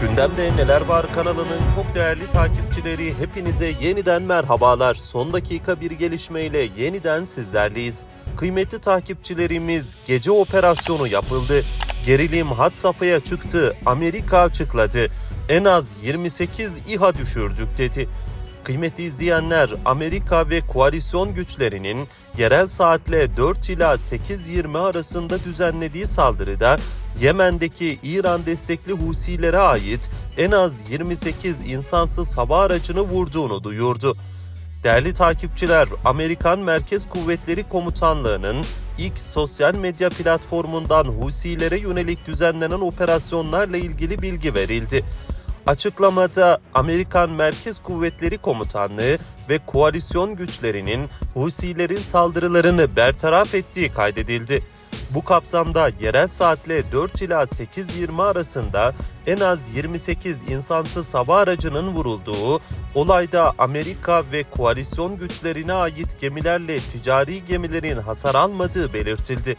Gündemde Neler Var kanalının çok değerli takipçileri hepinize yeniden merhabalar. Son dakika bir gelişmeyle yeniden sizlerleyiz. Kıymetli takipçilerimiz gece operasyonu yapıldı. Gerilim had safhaya çıktı. Amerika açıkladı. En az 28 İHA düşürdük dedi. Kıymetli izleyenler, Amerika ve koalisyon güçlerinin yerel saatle 4 ila 8.20 arasında düzenlediği saldırıda Yemen'deki İran destekli Husilere ait en az 28 insansız hava aracını vurduğunu duyurdu. Değerli takipçiler, Amerikan Merkez Kuvvetleri Komutanlığı'nın X sosyal medya platformundan Husilere yönelik düzenlenen operasyonlarla ilgili bilgi verildi. Açıklamada Amerikan Merkez Kuvvetleri Komutanlığı ve koalisyon güçlerinin Husilerin saldırılarını bertaraf ettiği kaydedildi. Bu kapsamda yerel saatle 4 ila 8.20 arasında en az 28 insansız hava aracının vurulduğu, olayda Amerika ve koalisyon güçlerine ait gemilerle ticari gemilerin hasar almadığı belirtildi.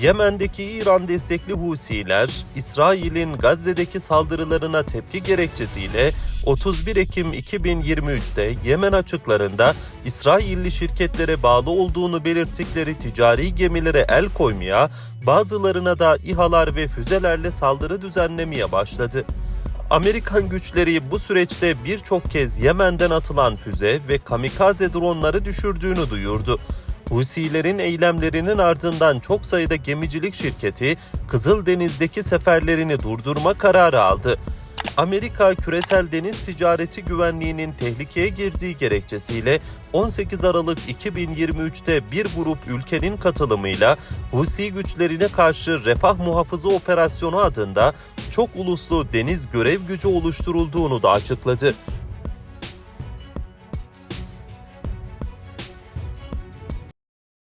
Yemen'deki İran destekli Husiler, İsrail'in Gazze'deki saldırılarına tepki gerekçesiyle 31 Ekim 2023'te Yemen açıklarında İsrailli şirketlere bağlı olduğunu belirttikleri ticari gemilere el koymaya, bazılarına da İHA'lar ve füzelerle saldırı düzenlemeye başladı. Amerikan güçleri bu süreçte birçok kez Yemen'den atılan füze ve kamikaze dronları düşürdüğünü duyurdu. Husilerin eylemlerinin ardından çok sayıda gemicilik şirketi Kızıldeniz'deki seferlerini durdurma kararı aldı. Amerika küresel deniz ticareti güvenliğinin tehlikeye girdiği gerekçesiyle 18 Aralık 2023'te bir grup ülkenin katılımıyla Husi güçlerine karşı Refah Muhafızı Operasyonu adında çok uluslu deniz görev gücü oluşturulduğunu da açıkladı.